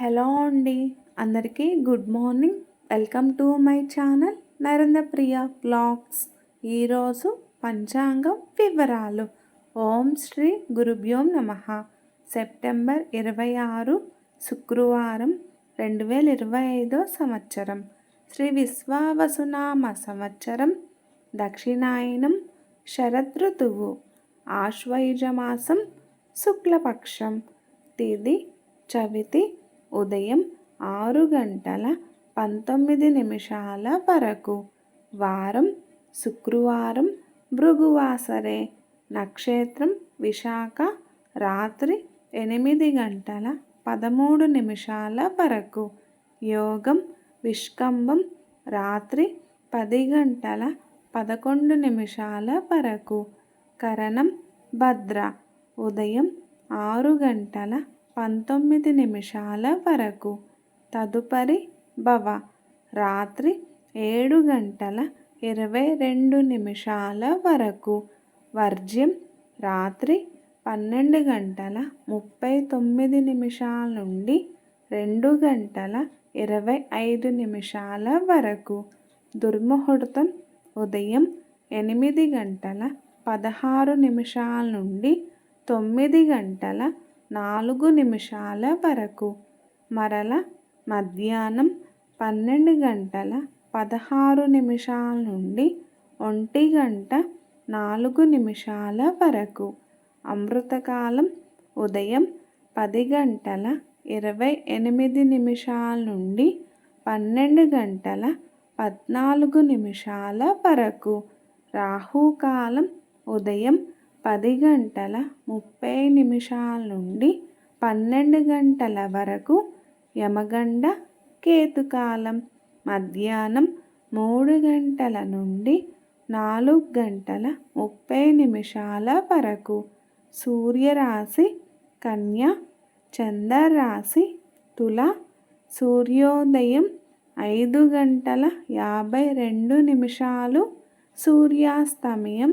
Hello అండి. అందరికీ good morning. Welcome to my channel Narendra Priya blogs ఈరోజు పంచాంగం వివరాలు. ఓం శ్రీ గురుభ్యోం నమ. సెప్టెంబర్ ఇరవై ఆరు శుక్రవారం రెండు వేల ఇరవై ఐదో సంవత్సరం. శ్రీ విశ్వావసునామ సంవత్సరం. దక్షిణాయనం శరదృతువు ఆశ్వయుజమాసం శుక్లపక్షం. తిది చవితి ఉదయం ఆరు గంటల పంతొమ్మిది నిమిషాల వరకు. వారం శుక్రవారం భృగువాసరే. నక్షత్రం విశాఖ రాత్రి ఎనిమిది గంటల పదమూడు నిమిషాల వరకు. యోగం విష్కంభం రాత్రి పది గంటల పదకొండు నిమిషాల వరకు. కరణం భద్ర. ఉదయం ఆరు గంటల పంతొమ్మిది నిమిషాల వరకు. తదుపరి భవ. రాత్రి ఏడు గంటల ఇరవై రెండు నిమిషాల వరకు. వర్జ్యం రాత్రి పన్నెండు గంటల ముప్పై తొమ్మిది నిమిషాల నుండి రెండు గంటల ఇరవై ఐదు నిమిషాల వరకు. దుర్ముహూర్తం ఉదయం ఎనిమిది గంటల పదహారు నిమిషాల నుండి తొమ్మిది గంటల నాలుగు నిమిషాల వరకు. మరల మధ్యాహ్నం పన్నెండు గంటల పదహారు నిమిషాల నుండి ఒంటి గంట నాలుగు నిమిషాల వరకు. అమృతకాలం ఉదయం పది గంటల ఇరవై ఎనిమిది నిమిషాల నుండి పన్నెండు గంటల పద్నాలుగు నిమిషాల వరకు. రాహుకాలం ఉదయం పది గంటల ముప్పై నిమిషాల నుండి పన్నెండు గంటల వరకు యమగండ కేతుకాలం. మధ్యాహ్నం మూడు గంటల నుండి నాలుగు గంటల ముప్పై నిమిషాల వరకు సూర్యరాశి కన్య చంద్రరాశి తుల సూర్యోదయం ఐదు గంటల యాభై రెండు నిమిషాలు సూర్యాస్తమయం